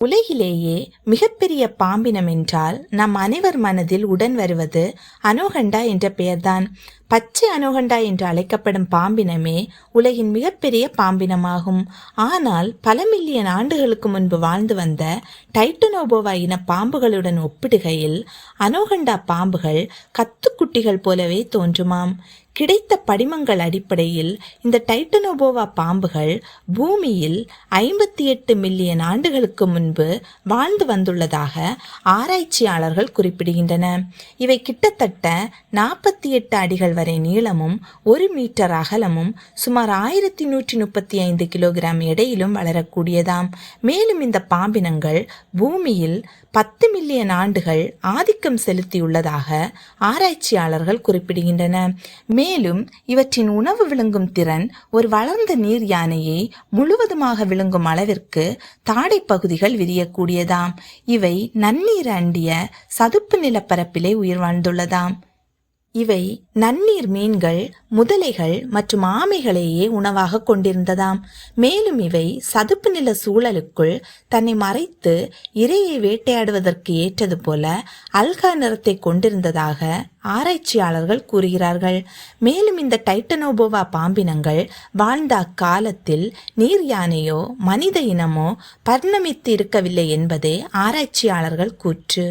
உலகிலேயே மிகப்பெரிய பாம்பினம் என்றால் நம் அனைவர் மனதில் உடன் வருவது அனோகண்டா என்ற பெயர்தான். பச்சை அனோகண்டா என்று அழைக்கப்படும் பாம்பினமே உலகின் மிகப்பெரிய பாம்பினமாகும். ஆனால் பல மில்லியன் ஆண்டுகளுக்கு முன்பு வாழ்ந்து வந்த டைட்டனோபோவா இன பாம்புகளுடன் ஒப்பிடுகையில் அனோகண்டா பாம்புகள் கத்துக்குட்டிகள் போலவே தோன்றுமாம். கிடைத்த படிமங்கள் அடிப்படையில் இந்த டைட்டனோபோவா பாம்புகள் பூமியில் ஐம்பத்தி எட்டு மில்லியன் ஆண்டுகளுக்கு முன்பு வாழ்ந்து வந்துள்ளதாக ஆராய்ச்சியாளர்கள் குறிப்பிடுகின்றன. இவை கிட்டத்தட்ட நாற்பத்தி எட்டு அடிகள் வரை நீளமும் ஒரு மீட்டர் அகலமும் சுமார் ஆயிரத்தி நூற்றி முப்பத்தி ஐந்து கிலோகிராம் எடையிலும் வளரக்கூடியதாம். மேலும் இந்த பாம்பினங்கள் பூமியில் பத்து மில்லியன் ஆண்டுகள் ஆதிக்கம் செலுத்தியுள்ளதாக ஆராய்ச்சியாளர்கள் குறிப்பிடுகின்றன. மேலும் இவற்றின் உணவு விழுங்கும் திறன் ஒரு வளர்ந்த நீர் யானையை முழுவதுமாக விழுங்கும் அளவிற்கு தாடை பகுதிகள் விரியக்கூடியதாம். இவை நன்னீர் அண்டிய சதுப்பு நிலப்பரப்பிலே உயிர் வாழ்ந்துள்ளதாம். இவை நன்னீர் மீன்கள் முதலைகள் மற்றும் ஆமைகளையே உணவாக கொண்டிருந்ததாம். மேலும் இவை சதுப்பு நில சூழலுக்குள் தன்னை மறைத்து இரையை வேட்டையாடுவதற்கு ஏற்றது போல அல்கா நிறத்தை கொண்டிருந்ததாக ஆராய்ச்சியாளர்கள் கூறுகிறார்கள். மேலும் இந்த டைட்டனோபோவா பாம்பினங்கள் வாழ்ந்த அக்காலத்தில் நீர் யானையோ மனித இனமோ பரிணமித்து இருக்கவில்லை என்பதே ஆராய்ச்சியாளர்கள் கூற்று.